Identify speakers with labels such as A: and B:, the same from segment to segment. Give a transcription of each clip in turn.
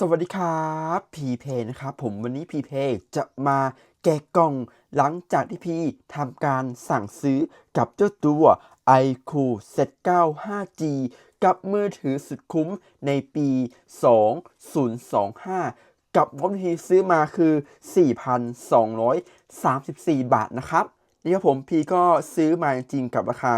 A: สวัสดีครับพีเพนะครับผมวันนี้พีเพจะมาแกะกล่องหลังจากที่พี่ทำการสั่งซื้อกับเจ้าตัว iQOO Set 9 5G กับมือถือสุดคุ้มในปี 2025 กับงบที่ซื้อมาคือ 4,234 บาทนะครับ นี่ครับผมพีก็ซื้อมาจริงกับราคา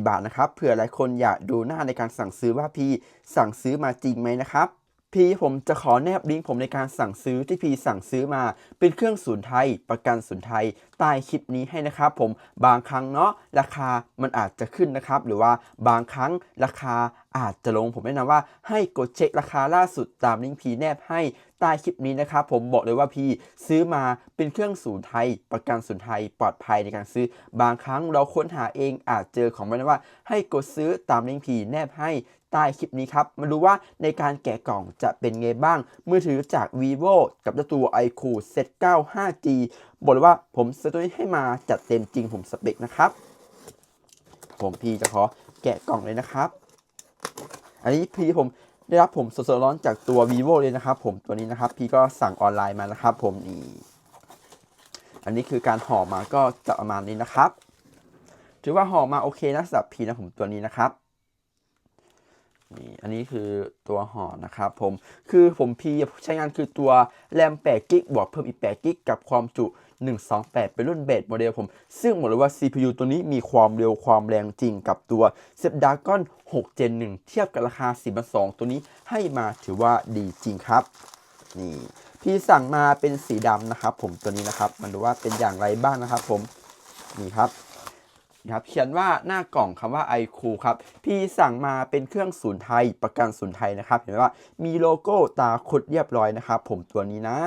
A: 4,234 บาทนะครับเผื่อหลายคนอยากดูหน้าในการสั่งซื้อว่าพี่สั่งซื้อมาจริงไหมนะครับพี่ผมจะขอแนบลิงก์ผมในการสั่งซื้อที่พี่สั่งซื้อมาเป็นเครื่องศูนย์ไทย ประกันศูนย์ไทยใต้คลิปนี้ให้นะครับผมบางครั้งเนาะราคามันอาจจะขึ้นนะครับ หรือว่าบางครั้งราคา อาจจะลงผมแนะนำว่าให้กดเช็คราคาล่าสุดตามลิงก์พีแนบให้ใต้คลิปนี้นะครับผมบอกเลยว่าพี่ซื้อมาเป็นเครื่องศูนย์ไทย ประกันศูนย์ไทยปลอดภัยในการซื้อ บางครั้งเราค้นหาเองอาจเจอของไม่ได้ว่า ให้กดซื้อตามลิงก์พีแนบให้ใต้คลิปนี้ครับมาดูว่าในการแกะกล่องจะเป็นไงบ้าง มือถือจาก vivo กับตัว iQOO Set 9 5G บอกเลยว่าผมซื้อตัวนี้ให้มาจัดเต็มจริงผมสเปคนะครับ ผมพี่จะขอแกะกล่องเลยนะครับ อันนี้พี่ผมได้รับผมสดๆร้อนจากตัว vivo เลยนะครับ ผมตัวนี้นะครับ พี่ก็สั่งออนไลน์มานะครับ ผมนี่อันนี้คือการห่อมาก็จะประมาณนี้นะครับ ถือว่าห่อมาโอเคนะสำหรับพี่นะผมตัวนี้นะครับ นี่อันนี้คือตัวห่อนะครับผมคือผมพีใช้งานคือตัวแรม8กิกบวกเพิ่มอีก8กิกกับความจุ 128 เป็นรุ่นเบสโมเดลผม ซึ่งบอกเลยว่า CPU ตัวนี้มีความเร็วความแรงจริงกับตัว Snapdragon 6 Gen 1 เทียบกับราคา4 2ตัวนี้ให้มาถือว่าดีจริงครับ นี่พี่สั่งมาเป็นสีดำนะครับ ผมตัวนี้นะครับมาดูว่าเป็นอย่างไรบ้างนะครับ ผมนี่ครับ ครับเขียนว่าหน้ากล่องคำว่า iQOO ครับพี่สั่งมาเป็นเครื่องศูนย์ไทยประกันศูนย์ไทยนะครับ เห็นไหมว่ามีโลโก้ตาคดเรียบร้อยนะครับ ผมตัวนี้นะ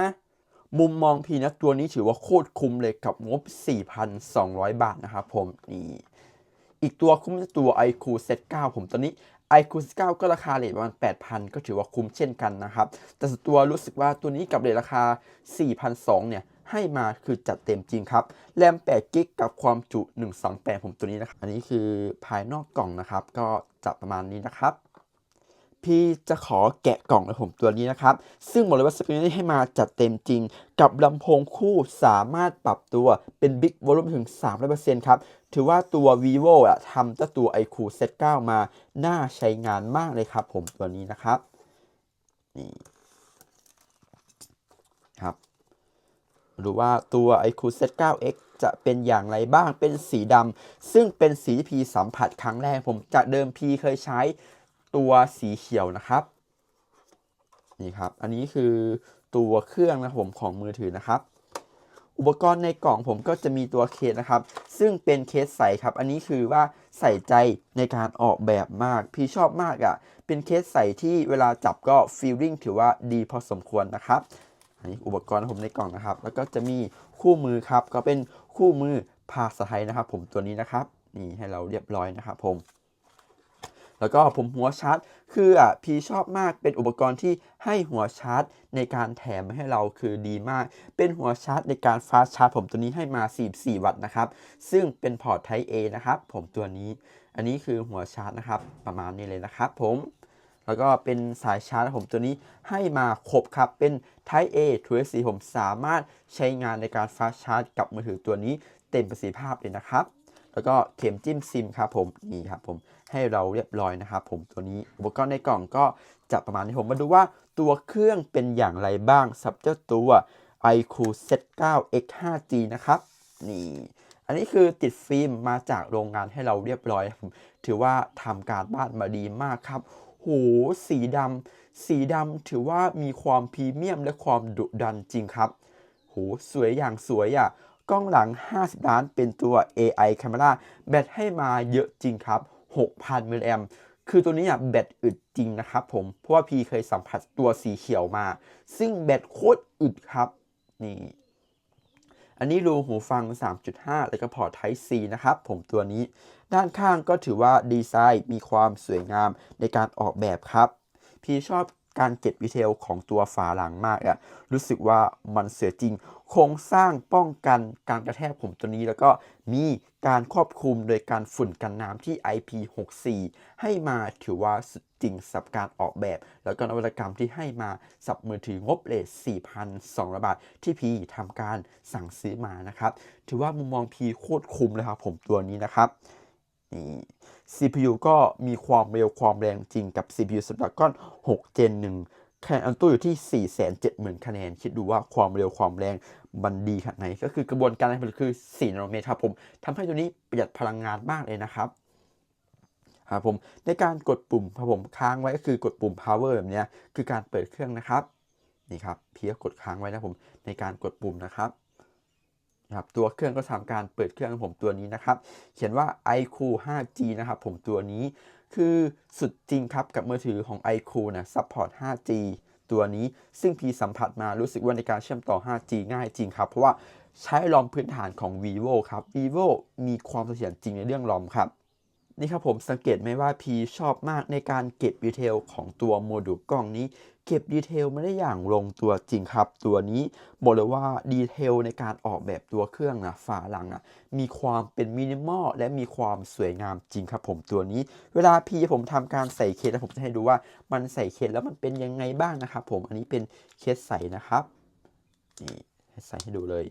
A: มุมมองพี่นะตัวนี้ถือว่าโคตรคุ้มเลยกับงบ 4,200 บาทนะครับผมนี่อีกตัวคุ้มคือตัว iQOO Set 9ผมตัวนี้ iQOO Set 9ก็ราคาเลทประมาณ 8,000 ก็ถือว่าคุ้มเช่นกันนะครับ แต่สตัวรู้สึกว่าตัวนี้กับเลทราคา 4,200เนี่ย ให้มาคือจัดเต็มจริงครับ แรม8กิกกับความจุ 128 ผมตัวนี้นะครับ อันนี้คือภายนอกกล่องนะครับ ก็จะประมาณนี้นะครับ พี่จะขอแกะกล่องเลยผมตัวนี้นะครับ ซึ่งบอกเลยว่าสปีนี้ให้มาจัดเต็มจริง กับลำโพงคู่สามารถปรับตัวเป็น Big Volume ถึง 300%ครับถือว่าตัว vivo อะทำเจ้าตัว iQOO Z9 มาน่าใช้งานมากเลยครับ ผมตัวนี้นะครับนี่ครับ ดูว่าตัว i q Z9X จะเป็นอย่างไรบ้างเป็นสีดำซึ่งเป็นสีที่พีสัมผัสครั้งแรกผมจากเดิมพีเคยใช้ตัวสีเขียวนะครับนี่ครับ อันนี้คือตัวเครื่องนะผมของมือถือนะครับ อุปกรณ์ในกล่องผมก็จะมีตัวเคสนะครับ ซึ่งเป็นเคสใสครับ อันนี้คือว่าใส่ใจในการออกแบบมาก พี่ชอบมากอะ่ะ เป็นเคสใสที่เวลาจับก็ฟีลลิ่งถือว่าดีพอสมควรนะครับ อันนี้อุปกรณ์ผมในกล่องนะครับ แล้วก็จะมีคู่มือครับ ก็เป็นคู่มือภาษาไทยนะครับ ผมตัวนี้นะครับนี่ให้เราเรียบร้อยนะครับผม แล้วก็ผมหัวชาร์จคืออะพี่ชอบมากเป็นอุปกรณ์ที่ให้หัวชาร์จในการแถมให้เราคือดีมาก เป็นหัวชาร์จในการฟาสชาร์จผมตัวนี้ให้มา 44 วัตต์นะครับ ซึ่งเป็นพอร์ต Type A นะครับ ผมตัวนี้ อันนี้คือหัวชาร์จนะครับ ประมาณนี้เลยนะครับผม แล้วก็เป็นสายชาร์จผมตัวนี้ให้มาครบครับ เป็น Type A Type C ผมสามารถใช้งานในการฟาสชาร์จกับมือถือตัวนี้เต็มประสิทธิภาพเลยนะครับ แล้วก็เข็มจิ้มซิมครับผมนี่ครับผมให้เราเรียบร้อยนะครับผมตัวนี้อุปกรณ์ในกล่องก็จะประมาณนี้ผมมาดูว่าตัวเครื่องเป็นอย่างไรบ้างสับเจ้าตัว iQOO Set 9 X 5G นะครับนี่อันนี้คือติดฟิล์มมาจากโรงงานให้เราเรียบร้อย ถือว่าทำการบ้านมาดีมากครับ สีดำสีดำถือว่ามีความพรีเมียมและความดุดันจริงครับโหสวยอย่างสวยอะกล้องหลัง 50 ล้านเป็นตัว AI Camera แบตให้มาเยอะจริงครับ 6,000มิลลิแอมคือตัวนี้อะแบตอึดจริงนะครับผม เพราะว่าพี่เคยสัมผัสตัวสีเขียวมา ซึ่งแบตโคตรอึดครับ นี่ อันนี้รูหูฟัง 3.5 แล้วก็พอร์ต Type C นะครับ ผมตัวนี้ ด้านข้างก็ถือว่าดีไซน์มีความสวยงามในการออกแบบครับ พี่ชอบ การเก็บดีเทลของตัวฝาหลังมากอะรู้สึกว่ามันเสียจริง โครงสร้างป้องกันการกระแทกผมตัวนี้ แล้วก็มีการควบคุมโดยการฝุ่นกันน้ำที่ IP64 ให้มาถือว่าสุดจริงสับการออกแบบ แล้วก็นวัตกรรมที่ให้มาสับมือถืองบเลท4,200 บาท ที่พีทำการสั่งซื้อมานะครับ ถือว่ามุมมองพีโคตรคุ้มเลยครับผมตัวนี้นะครับ นี่ CPU ก็มีความเร็วความแรงจริงกับ CPU Snapdragon 6 Gen 1คะแนนอันตู้อยู่ที่ 470,000 คะแนน คิดดูว่าความเร็วความแรงมันดีขนาดไหน ก็คือกระบวนการผลิตคือ4นาโนเมตรครับผมทำให้ตัวนี้ประหยัดพลังงานมากเลยนะครับครับผมในการกดปุ่มครับผมค้างไว้ก็คือกดปุ่ม power แบบนี้คือการเปิดเครื่องนะครับนี่ครับเพียกดค้างไว้นะผมในการกดปุ่มนะครับ ครับตัวเครื่องก็ทำการเปิดเครื่องของผมตัวนี้นะครับ เขียนว่า iQ 5G นะครับผมตัวนี้คือสุดจริงครับกับมือถือของ iQ นะซัพพอร์ต 5G ตัวนี้ซึ่งพีสัมผัสมารู้สึกว่าในการเชื่อมต่อ 5G ง่ายจริงครับ เพราะว่าใช้ลอมพื้นฐานของ vivo ครับ vivo มีความเสถียรจริงในเรื่องลอมครับ นี่ครับผมสังเกตไหมว่าพีชอบมากในการเก็บดีเทลของตัวโมดูลกล้องนี้ เก็บดีเทลไม่ได้อย่างลงตัวจริงครับ ตัวนี้บอกเลยว่าดีเทลในการออกแบบตัวเครื่องนะฝาหลังอะมีความเป็นมินิมอลและมีความสวยงามจริงครับผมตัวนี้ เวลาพีผมทำการใส่เคสแล้วผมจะให้ดูว่ามันใส่เคสแล้วมันเป็นยังไงบ้างนะครับผมอันนี้เป็นเคสใส่นะครับนี่ใส่ให้ดูเลย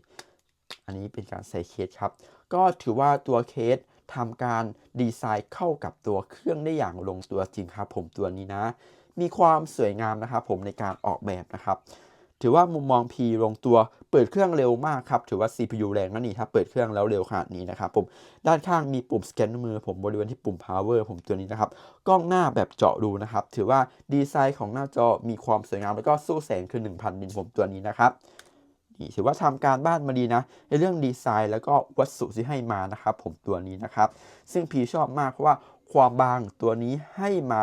A: อันนี้เป็นการใส่เคสครับ ก็ถือว่าตัวเคส ทำการดีไซน์เข้ากับตัวเครื่องได้อย่างลงตัวจริงครับผมตัวนี้นะ มีความสวยงามนะครับผมในการออกแบบนะครับ ถือว่ามุมมอง P ลงตัวเปิดเครื่องเร็วมากครับ ถือว่า CPU แรงนั่นนี่ถ้าเปิดเครื่องแล้วเร็วขนาดนี้นะครับผมด้านข้างมีปุ่มสแกนมือผมบริเวณที่ปุ่ม power ผมตัวนี้นะครับกล้องหน้าแบบเจาะรูนะครับ ถือว่าดีไซน์ของหน้าจอมีความสวยงามแล้วก็สู้แสงคือ 1000 นินผมตัวนี้นะครับ นี่ถือว่าทำการบ้านมาดีนะ ในเรื่องดีไซน์แล้วก็วัสดุที่ให้มานะครับ ผมตัวนี้นะครับ ซึ่งพีชอบมากเพราะว่าความบางตัวนี้ให้มา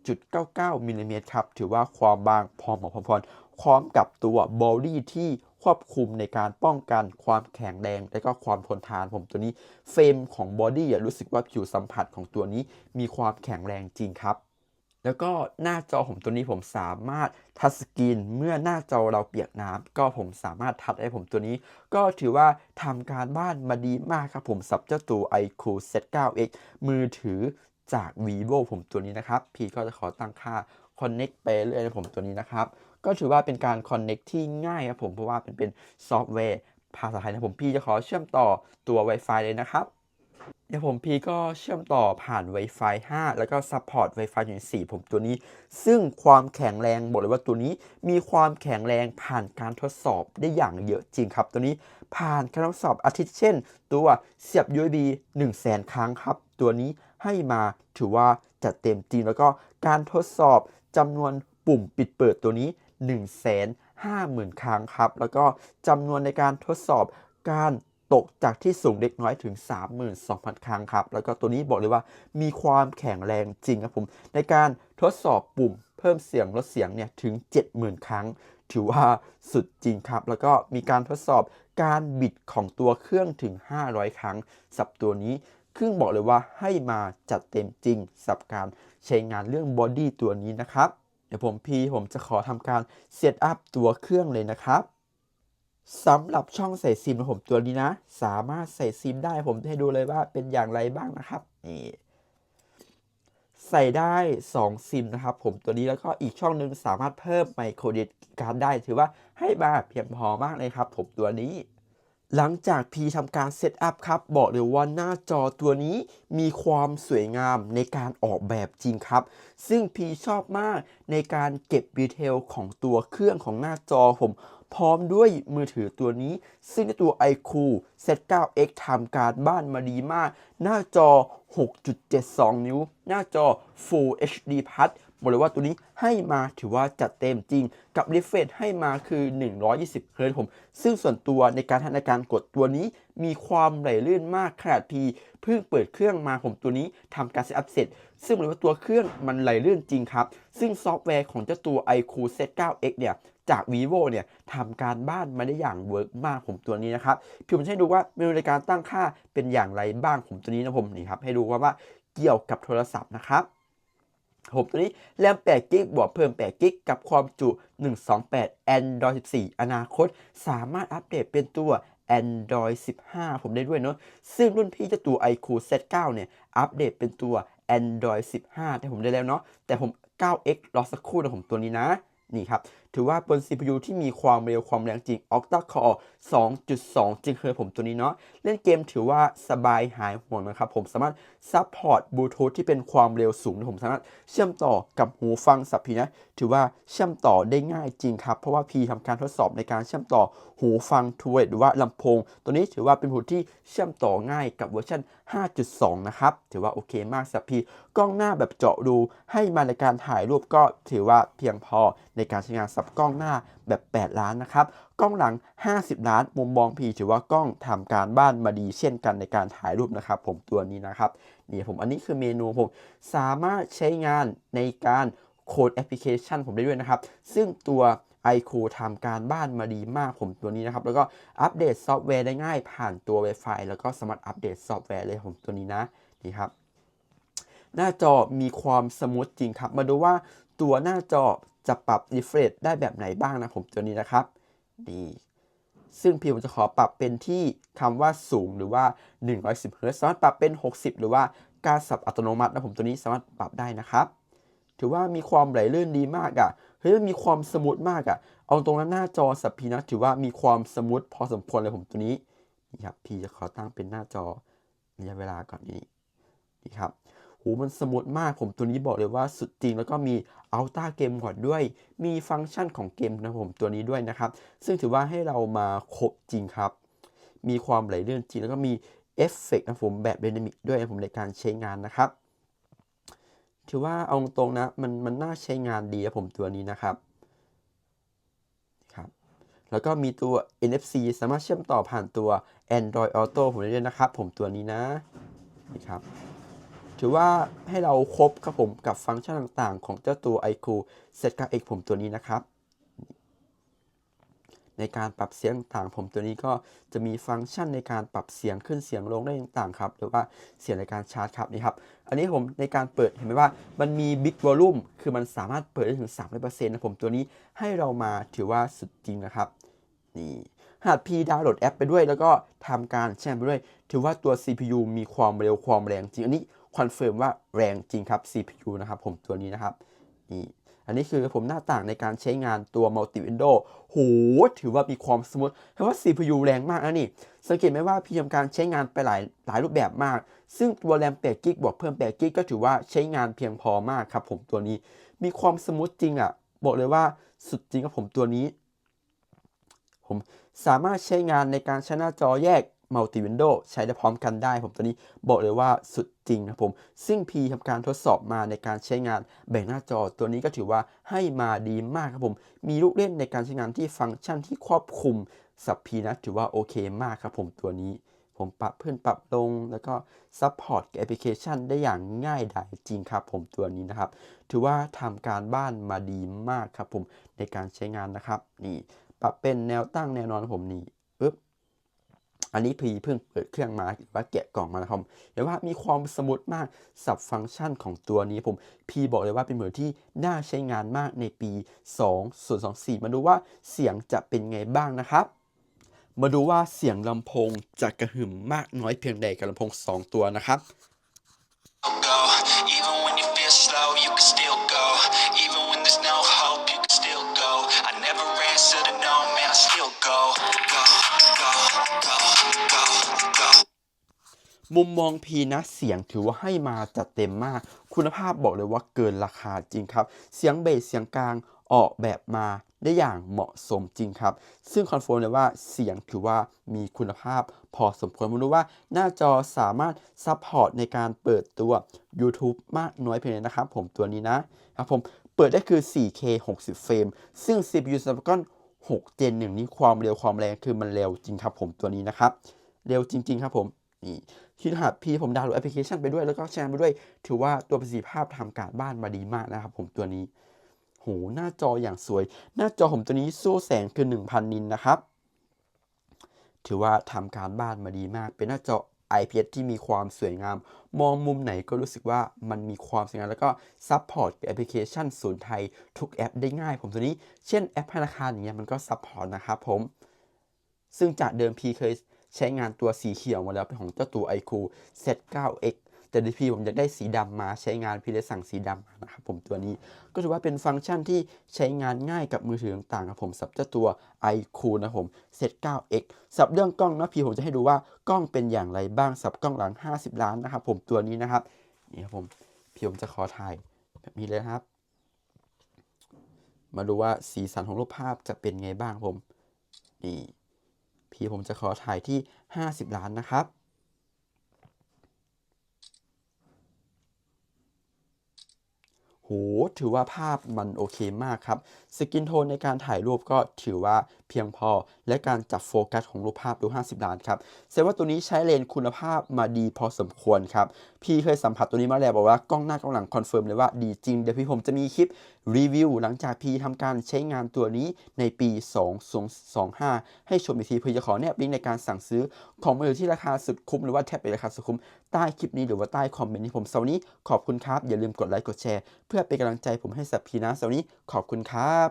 A: 7.99มิลลิเมตรครับ ถือว่าความบางพอเหมาะพอพรพร้อมกับตัวบอดี้ที่ควบคุมในการป้องกันความแข็งแรง และก็ความทนทานผมตัวนี้ เฟรมของบอดี้รู้สึกว่าผิวสัมผัสของตัวนี้มีความแข็งแรงจริงครับ แล้วก็หน้าจอผมตัวนี้ผมสามารถทัชสกรีนเมื่อหน้าจอเราเปียกน้ำก็ผมสามารถทัชได้ผมตัวนี้ ก็ถือว่าทำการบ้านมาดีมากครับผมสับเจ้าตัว iQ Set 9X มือถือจาก vivo ผมตัวนี้นะครับ พี่ก็จะขอตั้งค่า connect ไปเรื่อยผมตัวนี้นะครับ ก็ถือว่าเป็นการ connect ที่ง่ายครับผมเพราะว่าเป็นเป็นซอฟต์แวร์ภาษาไทยนะผมพี่จะขอเชื่อมต่อตัว Wi-Fi เลยนะครับ เดี๋ยวผมพีก็เชื่อมต่อผ่าน Wi-Fi 5 แล้วก็ Support Wi-Fi 4 ผมตัวนี้ ซึ่งความแข็งแรงบอกเลยว่าตัวนี้มีความแข็งแรงผ่านการทดสอบได้อย่างเยอะจริงครับ ตัวนี้ผ่านการทดสอบอาทิตย์เช่น ตัวเสียบ USB 1 0 0 0 0แสนครั้งครับ ตัวนี้ให้มาถือว่าจัดเต็มจริงแล้วก็การทดสอบจำนวนปุ่มปิดเปิดตัวนี้ 1 5 0 0 0 0 ครั้งครับ แล้วก็จำนวนในการทดสอบการ ตกจากที่สูงเล็กน้อยถึง 32,000 ครั้งครับ แล้วก็ตัวนี้บอกเลยว่ามีความแข็งแรงจริงครับผม ในการทดสอบปุ่มเพิ่มเสียงลดเสียงเนี่ยถึง 70,000 ครั้ง ถือว่าสุดจริงครับ แล้วก็มีการทดสอบการบิดของตัวเครื่องถึง 500 ครั้งสับตัวนี้เครื่องบอกเลยว่าให้มาจัดเต็มจริงสับการใช้งานเรื่องบอดี้ตัวนี้นะครับ เดี๋ยวผมพีผมจะขอทำการเซตอัพตัวเครื่องเลยนะครับ สำหรับช่องใส่ซิมของผมตัวนี้นะ สามารถใส่ซิมได้ผมจะให้ดูเลยว่าเป็นอย่างไรบ้างนะครับนี่ใส่ได้ 2 ซิมนะครับ ผมตัวนี้แล้วก็อีกช่องหนึ่งสามารถเพิ่มไมโครเดตการได้ถือว่าให้มาเพียงพอมากเลยครับ ผมตัวนี้ หลังจากพีทำการเซตอัพครับ บอกเลยว่าหน้าจอตัวนี้มีความสวยงามในการออกแบบจริงครับ ซึ่งพีชอบมากในการเก็บดีเทลของตัวเครื่องของหน้าจอผม พร้อมด้วยมือถือตัวนี้ ซึ่งในตัว iQ Set 9X ทำการบ้านมาดีมาก หน้าจอ 6.72 นิ้ว หน้าจอ Full HD Plus บอกเลยว่าตัวนี้ให้มาถือว่าจัดเต็มจริง กับ refresh ให้มาคือ 120เฮิร์ผม ซึ่งส่วนตัวในการทำในการกดตัวนี้ มีความไหลลื่นมากขนาดพีเพิ่งเปิดเครื่องมาผมตัวนี้ทำการเซตอัพเสร็จ ซึ่งบอกเลยว่าตัวเครื่องมันไหลลื่นจริงครับ ซึ่งซอฟต์แวร์ของเจ้าตัว iQ Set 9X เนี่ย จาก vivo เนี่ยทำการบ้านมาได้อย่างเวิร์กมากผมตัวนี้นะครับพี่ผมจะให้ดูว่าเมนูในการตั้งค่าเป็นอย่างไรบ้างผมตัวนี้นะผมนี่ครับให้ดูว่าว่าเกี่ยวกับโทรศัพท์นะครับผมตัวนี้แรม8กิกบวกเพิ่ม8กิกกับความจุ 128 Android 14 อนาคต สามารถอัปเดตเป็นตัว Android 15 ผมได้ด้วยเนาะซึ่งรุ่นพี่เจะตัว iQ Z9 เนี่ยอัปเดตเป็นตัว Android 15 แต่ผมได้แล้วเนาะแต่ผม 9x รอสักครู่นะผมตัวนี้นะ นี่ครับ ถือว่าเป็น CPU ที่มีความเร็วความแรงจริง Octa Core 2.2 จริงคือผมตัวนี้เนาะ เล่นเกมถือว่าสบายหายห่วงนะครับ ผมสามารถซัพพอร์ตบลูทูธที่เป็นความเร็วสูงนะผมสามารถเชื่อมต่อกับหูฟังสับพีนะ ถือว่าเชื่อมต่อได้ง่ายจริงครับ เพราะว่าพีทำการทดสอบในการเชื่อมต่อหูฟังทูเวหรือว่าลำโพง ตัวนี้ถือว่าเป็นหูที่เชื่อมต่อง่ายกับเวอร์ชัน 5.2 นะครับ ถือว่าโอเคมากสับพีกล้องหน้าแบบเจาะรูให้มาในการถ่ายรูปก็ถือว่าเพียงพอในการใช้งานสับกล้องหน้าแบบ 8 ล้านนะครับ กล้องหลัง 50 ล้าน มุมมองพีถือว่ากล้องทำการบ้านมาดีเช่นกันในการถ่ายรูปนะครับ ผมตัวนี้นะครับนี่ผมอันนี้คือเมนูผมสามารถใช้งานในการโค้ดแอปพลิเคชันผมได้ด้วยนะครับ ซึ่งตัว iQ ทำการบ้านมาดีมากผมตัวนี้นะครับ แล้วก็อัปเดตซอฟต์แวร์ได้ง่ายผ่านตัว Wi-Fi แล้วก็สามารถอัปเดตซอฟต์แวร์เลยผมตัวนี้นะนี่ครับ หน้าจอมีความสมูทจริงครับ มาดูว่าตัวหน้าจอจะปรับ refresh ได้แบบไหนบ้างนะผมตัวนี้นะครับนี่ซึ่งพี่ผมจะขอปรับเป็นที่คำว่าสูงหรือว่า 110 Hz สามารถปรับเป็น 60 หรือว่าการสับอัตโนมัตินะผมตัวนี้สามารถปรับได้นะครับ ถือว่ามีความไหลลื่นดีมากอะ่ะ เฮ้ยมันมีความสมูทมากอะ่ะ เอาตรงนั้นหน้าจอสับพีนะถือว่ามีความสมูทพอสมควรเลยผมตัวนี้นี่ครับพี่จะขอตั้งเป็นหน้าจอระยะเวลาก่อนนี้นี่ครับหูมันสมูทมากผมตัวนี้บอกเลยว่าสุดจริงแล้วก็มีอัลต้าเกม o อดด้วย มีฟังก์ชันของเกมนะผมตัวนี้ด้วยนะครับ ซึ่งถือว่าให้เรามาครบจริงครับ มีความไหลเลื่อนจริงแล้วก็มีเอฟเฟกต์นะผมแบบ d y นามิกด้วยผมในการใช้งานนะครับ ถือว่าเอาตรงๆนะมันมันน่าใช้งานดีนะผมตัวนี้นะครับครับ แล้วก็มีตัว NFC สามารถเชื่อมต่อผ่านตัว Android Auto ผมได้ด้วยนะครับ ผมตัวนี้นะนี่ครับถือว่าให้เราครบครับผมกับฟังก์ชันต่างๆ ของเจ้าตัว iQ Z9X ผมตัวนี้นะครับ ในการปรับเสียงต่างผมตัวนี้ก็จะมีฟังก์ชันในการปรับเสียงขึ้นเสียงลงได้ต่างๆครับ หรือว่าเสียงในการชาร์จครับนี่ครับ อันนี้ผมในการเปิดเห็นไหมว่ามันมี Big Volume คือมันสามารถเปิดได้ถึง 300%นะผมตัวนี้ให้เรามาถือว่าสุดจริงนะครับนี่หากพีดาวน์โหลดแอปไปด้วย แล้วก็ทำการแชร์ไปด้วย ถือว่าตัว CPU มีความเร็วความแรงจริง อันนี้คอนเฟิร์มว่าแรงจริงครับ CPU นะครับผมตัวนี้นะครับนี่ อันนี้คือผมหน้าต่างในการใช้งานตัว Multi Window โห ถือว่ามีความสมูทเพราะว่า CPU แรงมากนะนี่ สังเกตไหมว่าพี่ทำการใช้งานไปหลายหลายรูปแบบมาก ซึ่งตัวแรม8กิกบวกเพิ่ม8กิกก็ถือว่าใช้งานเพียงพอมากครับผมตัวนี้ มีความสมูทจริงอะ บอกเลยว่าสุดจริงครับผมตัวนี้ ผมสามารถใช้งานในการใช้หน้าจอแยก Multi Window ใช้ได้พร้อมกันได้ ผมตัวนี้บอกเลยว่าสุดจริงนะผม ซึ่ง P ทำการทดสอบมาในการใช้งานแบ่งหน้าจอตัวนี้ก็ถือว่าให้มาดีมากครับผม มีลูกเล่นในการใช้งานที่ฟังก์ชันที่ครอบคลุมสับ P นะถือว่าโอเคมากครับผมตัวนี้ ผมปรับเพื่อนปรับลง แล้วก็ซัพพอร์ตแอปพลิเคชันได้อย่างง่ายดายจริงครับผมตัวนี้นะครับ ถือว่าทำการบ้านมาดีมากครับผมในการใช้งานนะครับนี่ปรับเป็นแนวตั้งแนวนอนผมนี่ อันนี้พีเพิ่งเปิดเครื่องมาหรือว่าแกะกล่องมานะครับเห็นว่ามีความสมูทมากสับฟังก์ชันของตัวนี้ผมพีบอกเลยว่าเป็นเหมือนที่น่าใช้งานมากในปี 2024 มาดูว่าเสียงจะเป็นไงบ้างนะครับ มาดูว่าเสียงลำโพงจะกระหึ่มมากน้อยเพียงใดกับลำโพง 2 ตัวนะครับ มุมมองพีนะเสียงถือว่าให้มาจัดเต็มมาก คุณภาพบอกเลยว่าเกินราคาจริงครับ เสียงเบสเสียงกลางออกแบบมาได้อย่างเหมาะสมจริงครับ ซึ่งคอนเฟิร์มเลยว่าเสียงถือว่ามีคุณภาพพอสมควรมาดูว่าหน้าจอสามารถซัพพอร์ตในการเปิดตัว YouTube มากน้อยเพียงไหนนะครับ ผมตัวนี้นะครับผมเปิดได้คือ 4K 60 เฟรม ซึ่ง CPU Snapdragon 6 Gen 1 นี้ความเร็วความแรงคือมันเร็วจริงครับผมตัวนี้นะครับ เร็วจริง ๆ ครับผมนี่ คิดหาพีผมดาวน์โหลดแอปพลิเคชันไปด้วยแล้วก็แชร์ไปด้วย ถือว่าตัวประสิทธิภาพทำการบ้านมาดีมากนะครับผมตัวนี้โหหน้าจออย่างสวย หน้าจอผมตัวนี้สู้แสงคือ 1,000 นินนะครับ ถือว่าทำการบ้านมาดีมาก เป็นหน้าจอ IPS ที่มีความสวยงาม มองมุมไหนก็รู้สึกว่ามันมีความสวยงามแล้วก็ซัพพอร์ตแอปพลิเคชันศูนย์ไทยทุกแอปได้ง่าย ผมตัวนี้เช่นแอปธนาคารอย่างเงี้ยมันก็ซัพพอร์ตนะครับผมซึ่งจากเดิมพีเคย ใช้งานตัวสีเขียวมาแล้วเป็นของเจ้าตัว iQ Z9X แต่ดีพีผมอยากได้สีดำมาใช้งานพี่เลยสั่งสีดำมานะครับผมตัวนี้ก็ถือว่าเป็นฟังก์ชันที่ใช้งานง่ายกับมือถือต่างๆครับผมสับเจ้าตัว iQ นะครับผม Z9X สับเรื่องกล้องนะพี่ผมจะให้ดูว่ากล้องเป็นอย่างไรบ้างสับกล้องหลัง 50 ล้านนะครับผมตัวนี้นะครับนี่ครับผมพี่ผมจะขอถ่ายแบบนี้เลยครับ มาดูว่าสีสันของรูปภาพจะเป็นไงบ้างผมนี่ ที่ผมจะขอถ่ายที่ 50 ล้านนะครับ โห ถือว่าภาพมันโอเคมากครับ สกินโทนในการถ่ายรูปก็ถือว่าเพียงพอ และการจับโฟกัสของรูปภาพดู 50 ล้านครับแสดงว่าตัวนี้ใช้เลนส์คุณภาพมาดีพอสมควรครับ พี่เคยสัมผัสตัวนี้มาแล้วบอกว่ากล้องหน้ากล้องหลังคอนเฟิร์มเลยว่าดีจริง เดี๋ยวพี่ผมจะมีคลิปรีวิวหลังจากพี่ทำการใช้งานตัวนี้ในปี 2025 ให้ชมอีกทีเพื่อจะขอแนบลิงก์ในการสั่งซื้อของมือที่ราคาสุดคุ้มหรือว่าแทบเล็ตราคาสุดคุ้มใต้คลิปนี้หรือว่าใต้คอมเมนต์ที่ผมเสาร์นี้ขอบคุณครับอย่าลืมกดไลค์กดแชร์ เพื่อเป็นกำลังใจผมให้สับพีนะเสาร์นี้ขอบคุณครับ